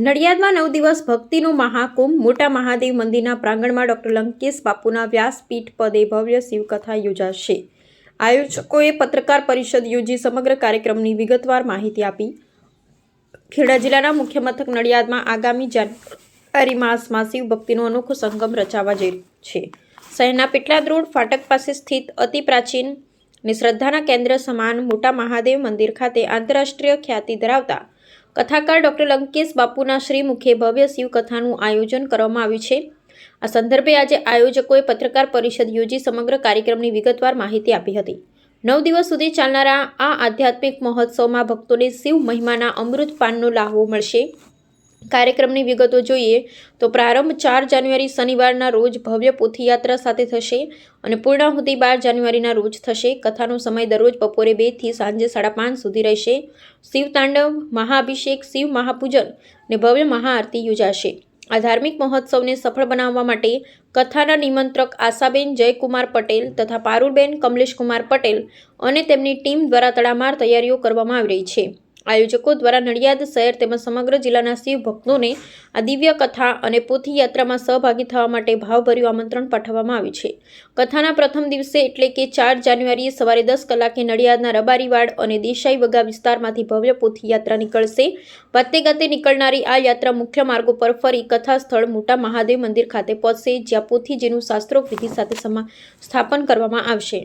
નડિયાદમાં નવ દિવસ ભક્તિનો મહાકુંભ મોટા મહાદેવ મંદિરના પ્રાંગણમાં ડોક્ટર લંકેશ બાપુના વ્યાસપીઠ પદે ભવ્ય શિવકથા યોજાશે. આયોજકોએ પત્રકાર પરિષદ યોજી સમગ્ર કાર્યક્રમની વિગતવાર માહિતી આપી. ખેડા જિલ્લાના મુખ્ય મથક નડિયાદમાં આગામી જાન્યુઆરી માસમાં શિવ ભક્તિનો અનોખો સંગમ રચાવા જઈ છે. શહેરના પેટલાદ રોડ ફાટક પાસે સ્થિત અતિ પ્રાચીન અને શ્રદ્ધાના કેન્દ્ર સમાન મોટા મહાદેવ મંદિર ખાતે આંતરરાષ્ટ્રીય ખ્યાતિ ધરાવતા કથાકાર ડૉક્ટર લંકેશ બાપુના શ્રીમુખે ભવ્ય શિવકથાનું આયોજન કરવામાં આવ્યું છે. આ સંદર્ભે આજે આયોજકોએ પત્રકાર પરિષદ યોજી સમગ્ર કાર્યક્રમની વિગતવાર માહિતી આપી હતી. નવ દિવસ સુધી ચાલનારા આ આધ્યાત્મિક મહોત્સવમાં ભક્તોને શિવ મહિમાના અમૃત પાનનો લાહવો મળશે. કાર્યક્રમની વિગતો જોઈએ તો પ્રારંભ ચાર જાન્યુઆરી શનિવારના રોજ ભવ્ય પોથીયાત્રા સાથે થશે અને પૂર્ણાહુતિ બાર જાન્યુઆરીના રોજ થશે. કથાનો સમય દરરોજ બપોરે બેથી સાંજે સાડા પાંચ સુધી રહેશે. શિવ તાંડવ, મહાઅભિષેક, શિવ મહાપૂજન ને ભવ્ય મહાઆરતી યોજાશે. આ ધાર્મિક મહોત્સવને સફળ બનાવવા માટે કથાના નિમંત્રક આશાબેન જયકુમાર પટેલ તથા પારુલબેન કમલેશકુમાર પટેલ અને તેમની ટીમ દ્વારા તડામાર તૈયારીઓ કરવામાં આવી રહી છે. આયોજકો દ્વારા નડિયાદ શહેર તેમજ સમગ્ર જિલ્લાના શિવ ભક્તોને આ દિવ્ય કથા અને પોથી યાત્રામાં સહભાગી થવા માટે ભાવભર્યું આમંત્રણ પાઠવવામાં આવ્યું છે. કથાના પ્રથમ દિવસે એટલે કે ચાર જાન્યુઆરીએ સવારે દસ કલાકે નડિયાદના રબારીવાડ અને દેસાઈ વગા વિસ્તારમાંથી ભવ્ય પોથી યાત્રા નીકળશે. વાતે ગાતે નીકળનારી આ યાત્રા મુખ્ય માર્ગો પર ફરી કથા સ્થળ મોટા મહાદેવ મંદિર ખાતે પહોંચશે, જ્યાં પોથીજીનું શાસ્ત્રોક વિધિ સાથે સ્થાપન કરવામાં આવશે.